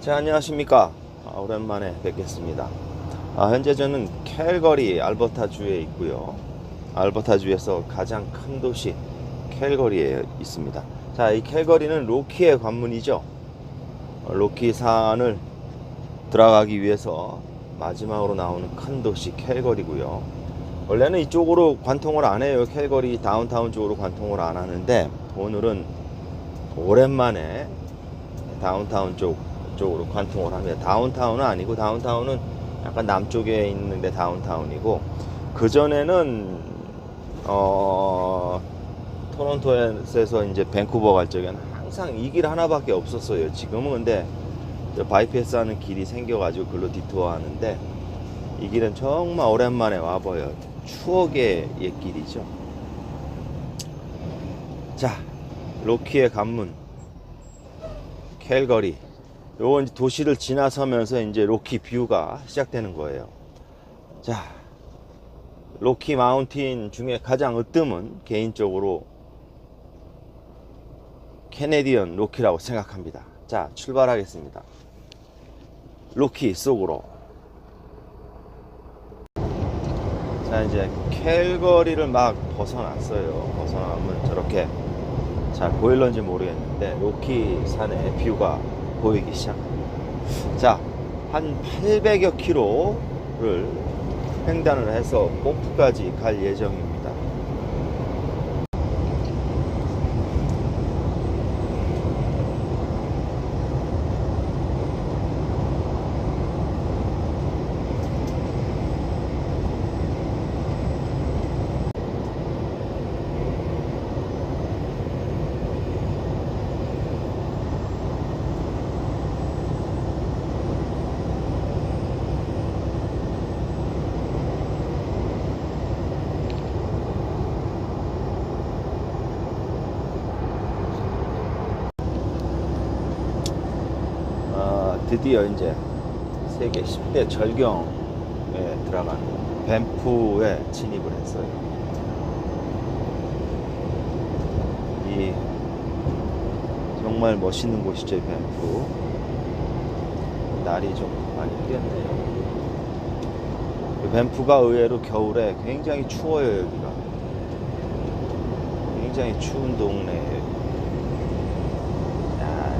자, 안녕하십니까. 아, 오랜만에 뵙겠습니다. 아, 현재 저는 캘거리 알버타주에 있고요. 알버타주에서 가장 큰 도시 캘거리에 있습니다. 자, 이 캘거리는 로키의 관문이죠. 어, 로키 산을 들어가기 위해서 마지막으로 나오는 큰 도시 캘거리고요. 원래는 이쪽으로 관통을 안 해요. 캘거리 다운타운 쪽으로 관통을 안 하는데 오늘은 오랜만에 다운타운 쪽 쪽으로 관통을 합니다. 다운타운은 아니고 다운타운은 약간 남쪽에 있는데 다운타운이고 그 전에는 어 토론토에서 이제 밴쿠버 갈 적에는 항상 이 길 하나밖에 없었어요. 지금은 근데 저 바이패스 하는 길이 생겨가지고 글로 디투어 하는데 이 길은 정말 오랜만에 와봐요. 추억의 옛 길이죠. 자, 로키의 관문, 캘거리. 요건 이제 도시를 지나서면서 이제 로키 뷰가 시작되는 거예요. 자, 로키 마운틴 중에 가장 으뜸은 개인적으로 캐네디언 로키라고 생각합니다. 자, 출발하겠습니다. 로키 속으로. 자, 이제 캘거리를 막 벗어났어요. 벗어나면 저렇게 잘 보일런지 모르겠는데 로키 산의 뷰가 보이기 시작합니다. 자, 한 800여 킬로를 횡단을 해서 포프까지 갈 예정입니다. 아, 드디어 이제 세계 10대 절경에 들어가는 밴프에 진입을 했어요. 이 정말 멋있는 곳이죠, 이 밴프. 날이 좀 많이 흐렸네요. 이 밴프가 의외로 겨울에 굉장히 추워요, 여기가. 굉장히 추운 동네예요. 야,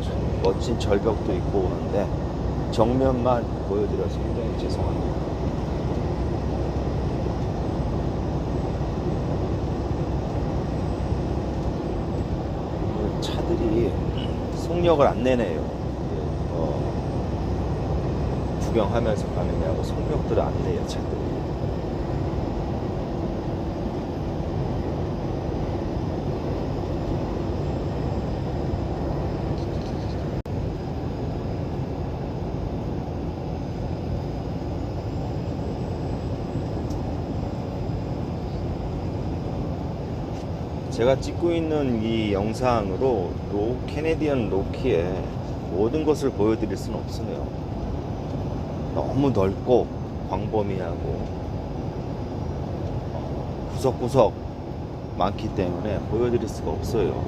좀 멋진 절벽도 있고 그런데 정면만 보여드려서 굉장히 죄송합니다. 그 차들이 속력을 안 내네요. 어, 구경하면서 가느냐고 속력들을 안 내요, 차들이. 제가 찍고 있는 이 영상으로 로 캐네디언 로키의 모든 것을 보여드릴 수는 없어요. 너무 넓고 광범위하고 어, 구석구석 많기 때문에 보여드릴 수가 없어요.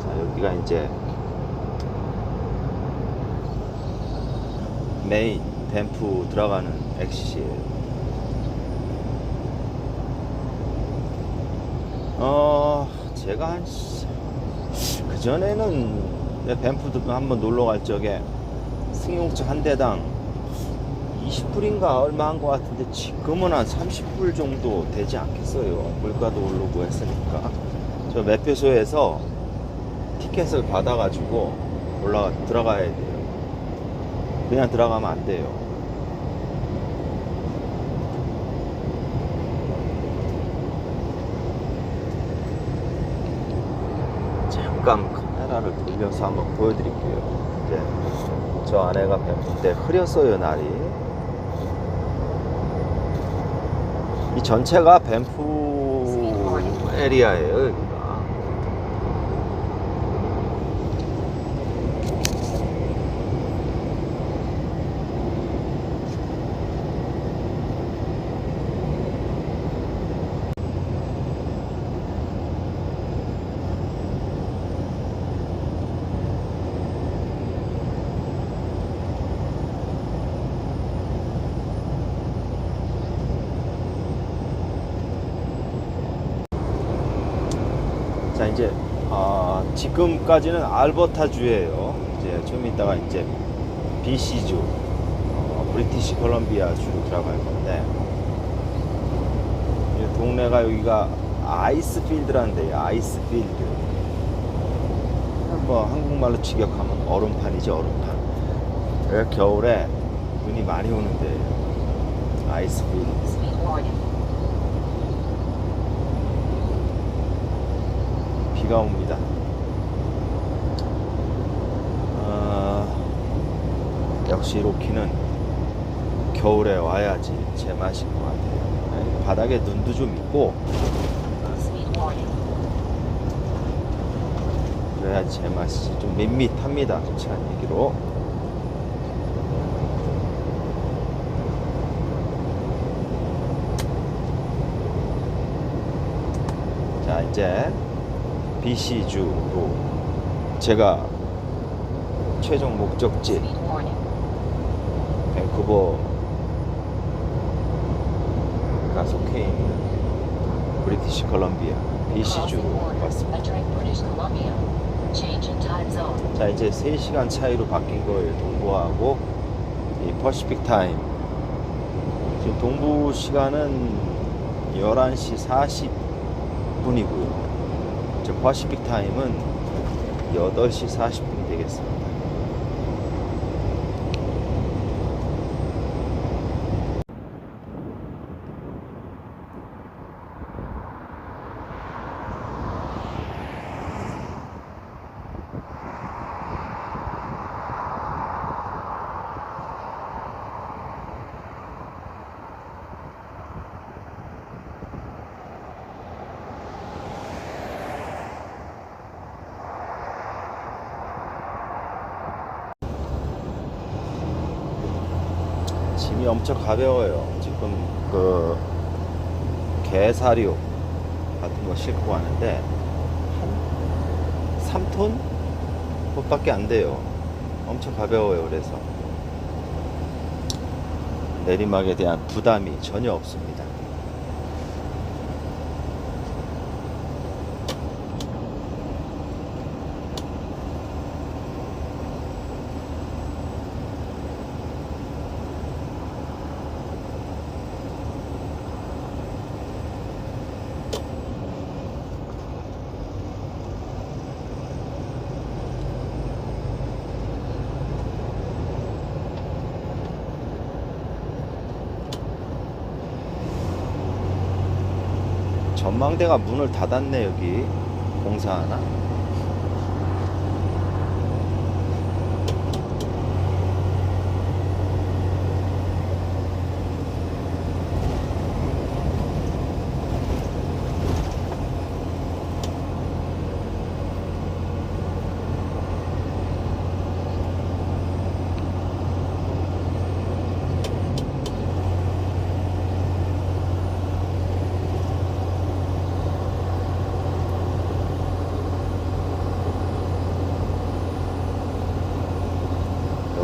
자, 여기가 이제 메인 댐프 들어가는 엑시시에요. 어, 제가 한, 그 전에는 밴프도 한번 놀러 갈 적에 승용차 한 대당 20불인가 얼마 한 것 같은데 지금은 한 30불 정도 되지 않겠어요. 물가도 오르고 했으니까. 저 매표소에서 티켓을 받아가지고 올라가, 들어가야 돼요. 그냥 들어가면 안 돼요. 잠깐 카메라를 돌려서 한번 보여드릴게요. 이제 저 안에가 뱀인데 흐렸어요 날이. 이 전체가 뱀프 에리아예요 여기가. 자 이제 아, 지금까지는 알버타주예요. 이제 좀 이따가 이제 BC주, 어, 브리티시 콜롬비아주로 들어갈 건데 이 동네가 여기가 아이스필드라는 데요. 아이스필드. 뭐 한국말로 직역하면 얼음판이죠. 얼음판. 겨울에 눈이 많이 오는데 아이스필드. 비가 옵니다. 아, 역시 로키는 겨울에 와야지 제맛인 것 같아요. 바닥에 눈도 좀 있고. 그래야지 제맛이지. 좀 밋밋합니다. 솔직한 얘기로. 자 이제 BC주로 제가 최종 목적지. 밴쿠버가 속해 있는 브리티시 컬럼비아 BC주로 왔습니다. 자 이제 3시간 차이로 바뀐 거예요 동부하고 이 퍼시픽 타임 지금 동부 시간은 11시 40분이고요 저 퍼시픽 타임은 8시 40분이 되겠습니다 짐이 엄청 가벼워요. 지금 그 게사료 같은 거 싣고 가는데 한 3톤? 그것밖에 안 돼요. 엄청 가벼워요. 그래서 내리막에 대한 부담이 전혀 없습니다 전망대가 문을 닫았네 여기 공사 하나?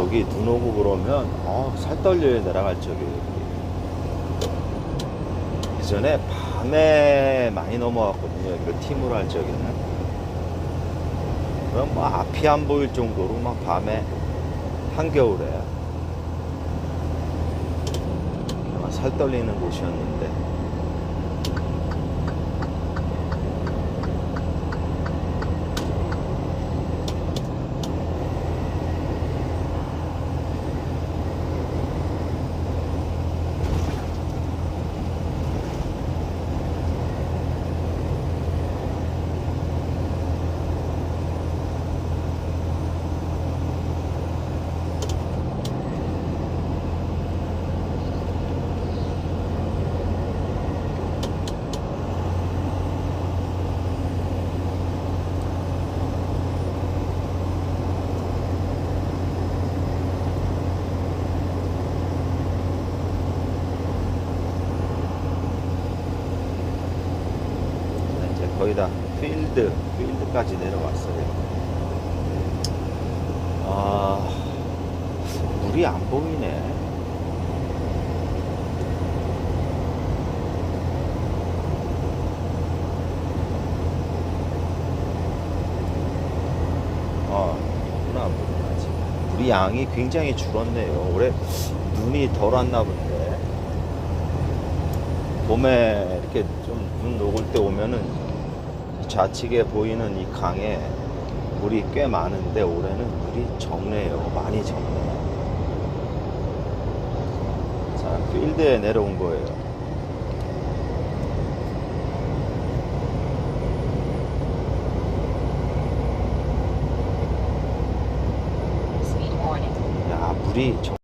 여기 눈 오고 그러면 어, 살 떨려요 내려갈 적에 예전에 밤에 많이 넘어왔거든요. 여기를 팀으로 할 적에는. 그럼 뭐 앞이 안 보일 정도로 막 밤에 한겨울에. 살 떨리는 곳이었는데 거의 다 필드, 필드까지 내려왔어요. 아, 물이 안 보이네. 아, 양이 굉장히 줄었네요. 올해 눈이 덜 왔나 본데. 봄에 이렇게 좀 눈 녹을 때 오면은 좌측에 보이는 이 강에 물이 꽤 많은데 올해는 물이 적네요. 많이 적네요. 자, 필드에 내려온 거예요. 야, 물이 정...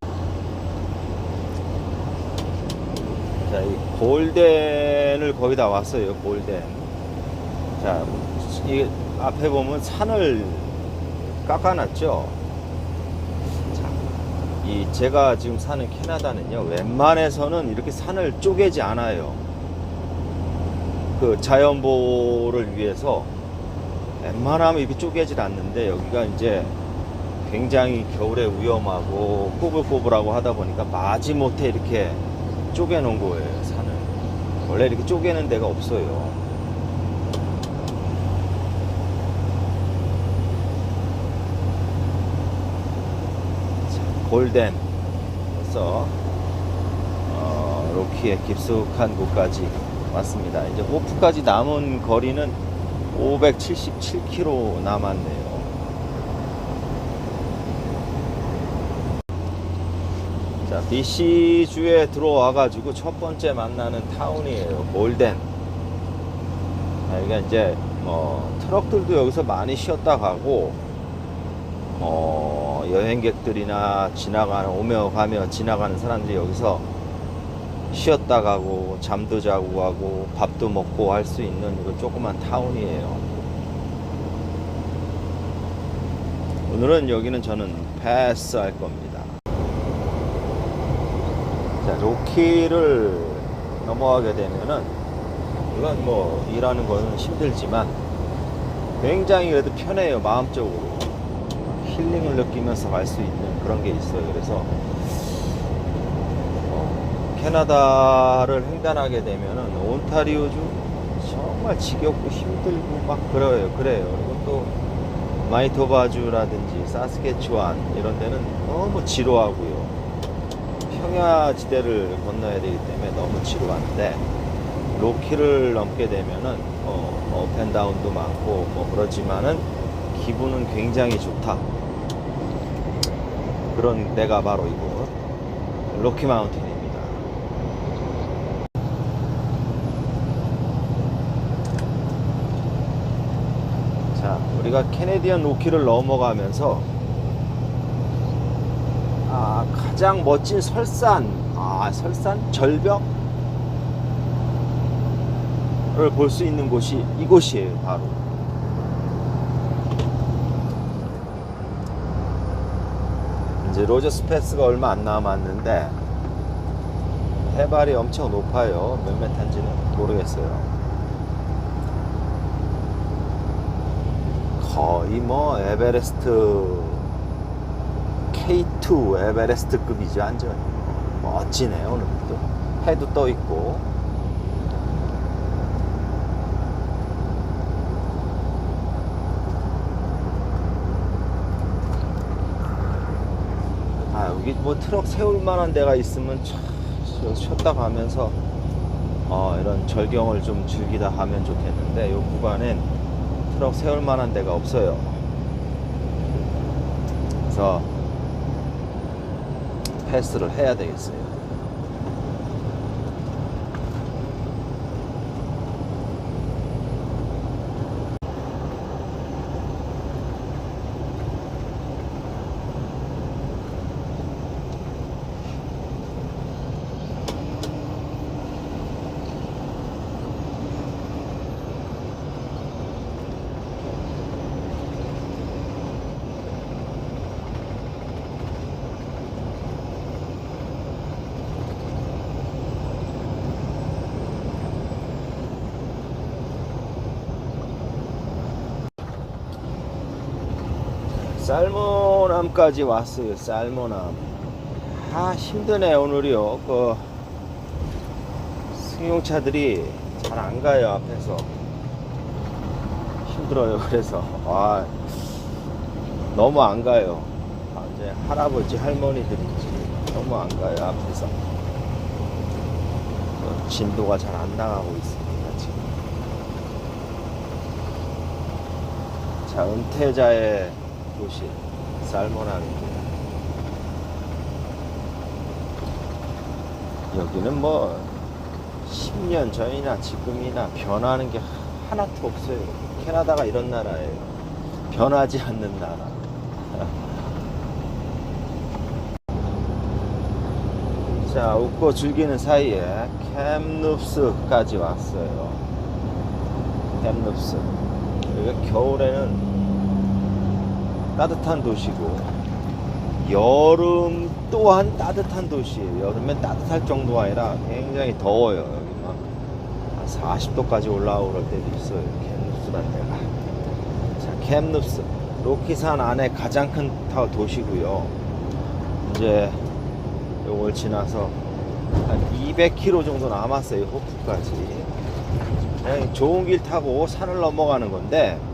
자, 이 골덴을 거의 다 왔어요. 골덴. 자, 이 앞에 보면 산을 깎아놨죠. 자, 이 제가 지금 사는 캐나다는요. 웬만해서는 이렇게 산을 쪼개지 않아요. 그 자연보호를 위해서 웬만하면 이렇게 쪼개질 않는데 여기가 이제 굉장히 겨울에 위험하고 꼬불꼬불하고 하다 보니까 마지못해 이렇게 쪼개놓은 거예요 산을 원래 이렇게 쪼개는 데가 없어요 자, 골덴 그래서 어, 로키의 깊숙한 곳까지 왔습니다 이제 호프까지 남은 거리는 577km 남았네요 자, BC주에 들어와가지고 첫 번째 만나는 타운이에요. 몰덴. 자, 여기가 이제, 뭐, 트럭들도 여기서 많이 쉬었다 가고, 어, 여행객들이나 지나가는, 오며 가며 지나가는 사람들이 여기서 쉬었다 가고, 잠도 자고 가고, 밥도 먹고 할 수 있는 이거 조그만 타운이에요. 오늘은 여기는 저는 패스 할 겁니다. 자, 로키를 넘어가게 되면은, 물론 뭐, 일하는 거는 힘들지만, 굉장히 그래도 편해요, 마음적으로. 힐링을 느끼면서 갈 수 있는 그런 게 있어요. 그래서, 어, 캐나다를 횡단하게 되면은, 온타리오주 정말 지겹고 힘들고 막 그래요. 그래요. 그리고 또, 마이토바주라든지 사스케추안 이런 데는 너무 지루하고요. 평야 지대를 건너야 되기 때문에 너무 지루한데 로키를 넘게 되면은 어, 업앤다운도 많고 뭐 그렇지만은 기분은 굉장히 좋다 그런 데가 바로 이곳 로키 마운틴입니다 자 우리가 캐네디언 로키를 넘어가면서 아, 가장 멋진 설산, 아, 설산? 절벽 을 볼 수 있는 곳이 이곳이에요, 바로. 이제 로저스 패스가 얼마 안 남았는데, 해발이 엄청 높아요. 몇 메타인지는 모르겠어요. 거의 뭐, 에베레스트 K2 에베레스트급이죠 완전 멋지네요 오늘도 해도 떠 있고 아 여기 뭐 트럭 세울 만한 데가 있으면 참 쉬었다 가면서 어, 이런 절경을 좀 즐기다 하면 좋겠는데 이 구간엔 트럭 세울 만한 데가 없어요 그래서 패스를 해야 되겠어요. 쌀모남까지 왔어요. 쌀모남. 아 힘드네 오늘이요. 그 승용차들이 잘 안 가요 앞에서. 힘들어요. 그래서 아 너무 안 가요. 아, 이제 할아버지 할머니들인지 너무 안 가요 앞에서 어, 진도가 잘 안 나가고 있습니다 지금 자 은퇴자의 도시 살모나입니다 여기는 뭐 10년 전이나 지금이나 변하는 게 하나도 없어요 캐나다가 이런 나라예요 변하지 않는 나라 자, 웃고 즐기는 사이에 캠눕스까지 왔어요. 캠눕스. 여기가 겨울에는 따뜻한 도시고, 여름 또한 따뜻한 도시예요. 여름엔 따뜻할 정도가 아니라 굉장히 더워요. 여기 막 40도까지 올라오고 그럴 때도 있어요. 캠눕스란 데가. 자, 캠눕스. 로키산 안에 가장 큰 타- 도시고요. 이제 요걸 지나서 한 200km 정도 남았어요 호프까지 좋은 길 타고 산을 넘어가는 건데 어,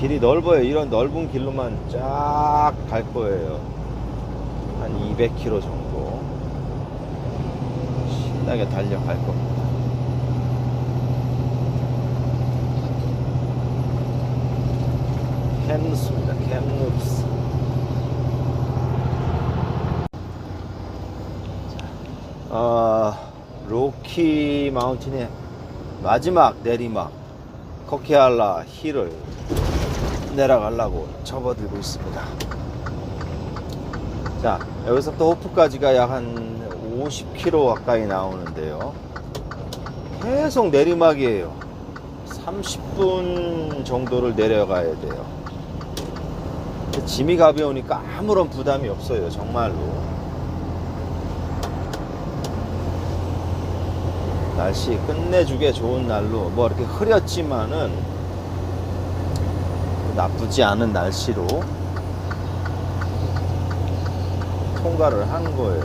길이 넓어요. 이런 넓은 길로만 쫙 갈 거예요. 한 200km 정도. 신나게 달려갈 겁니다. 캠누스입니다. 캠누스. 어, 로키 마운틴의 마지막 내리막 코키알라 힐을 내려가려고 접어들고 있습니다. 자, 여기서부터 호프까지가 약 한 50km 가까이 나오는데요. 계속 내리막이에요. 30분 정도를 내려가야 돼요. 짐이 가벼우니까 아무런 부담이 없어요, 정말로. 날씨 끝내주게 좋은 날로 뭐 이렇게 흐렸지만은 나쁘지 않은 날씨로 통과를 한 거예요.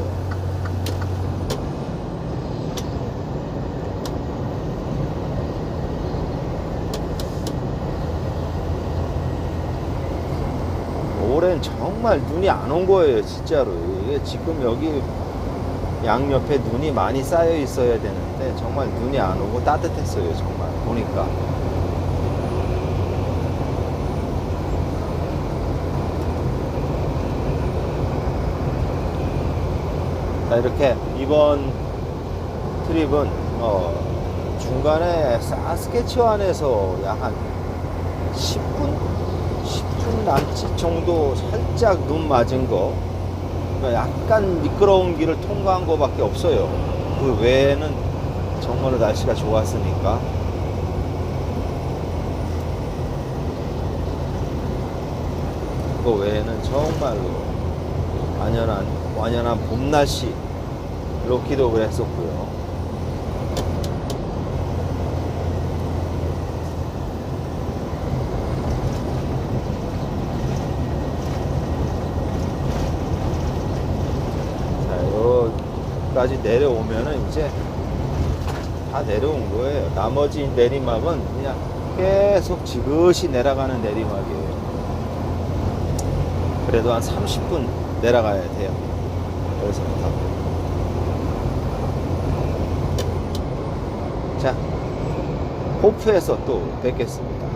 올해는 정말 눈이 안 온 거예요, 진짜로. 이게 지금 여기 양옆에 눈이 많이 쌓여 있어야 되는데 정말 눈이 안 오고 따뜻했어요 정말 보니까 자 이렇게 이번 트립은 어 중간에 사스케치완에서 약 한 10분 10분 남짓 정도 살짝 눈 맞은 거 그러니까 약간 미끄러운 길을 통과한 거밖에 없어요. 그 외에는 정말로 날씨가 좋았으니까. 그 외에는 정말로 완연한 완연한 봄 날씨 로키도 했었고요. 자, 여기까지 내려오면은 이제 다 내려온 거예요. 나머지 내리막은 그냥 계속 지그시 내려가는 내리막이에요. 그래도 한 30분 내려가야 돼요. 여기서부 자, 호프에서 또 뵙겠습니다.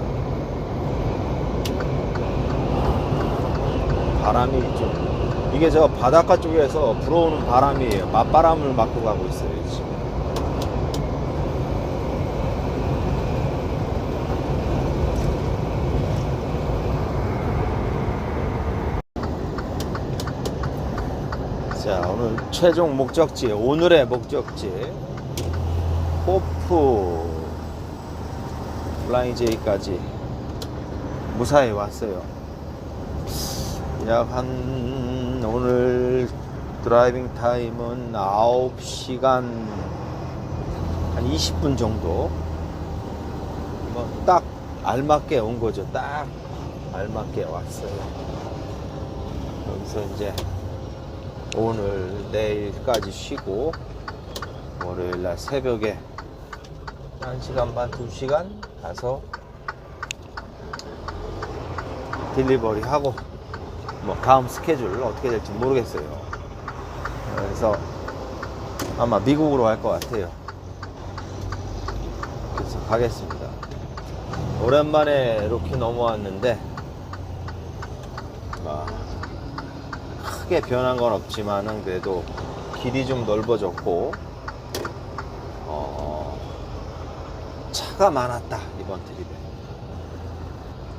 바람이 좀 이게 저 바닷가 쪽에서 불어오는 바람이에요. 맞바람을 맞고 가고 있어요, 지금. 자, 오늘 최종 목적지, 오늘의 목적지, 호프 플라잉 제이까지 무사히 왔어요. 약 한 오늘 드라이빙 타임은 9시간 한 20분 정도. 뭐 딱 알맞게 온 거죠. 딱 알맞게 왔어요. 여기서 이제 오늘 내일까지 쉬고 월요일 날 새벽에 1시간 반 2시간 가서 딜리버리 하고 뭐 다음 스케줄 어떻게 될지 모르겠어요. 그래서 아마 미국으로 갈 것 같아요. 그래서 가겠습니다. 오랜만에 로키 넘어왔는데 아, 크게 변한 건 없지만은 그래도 길이 좀 넓어졌고 어, 차가 많았다. 이번 트립에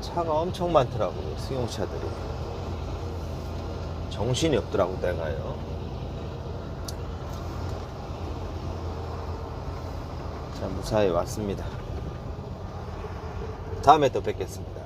차가 엄청 많더라고요 승용차들이. 정신이 없더라고 내가요. 자 무사히 왔습니다. 다음에 또 뵙겠습니다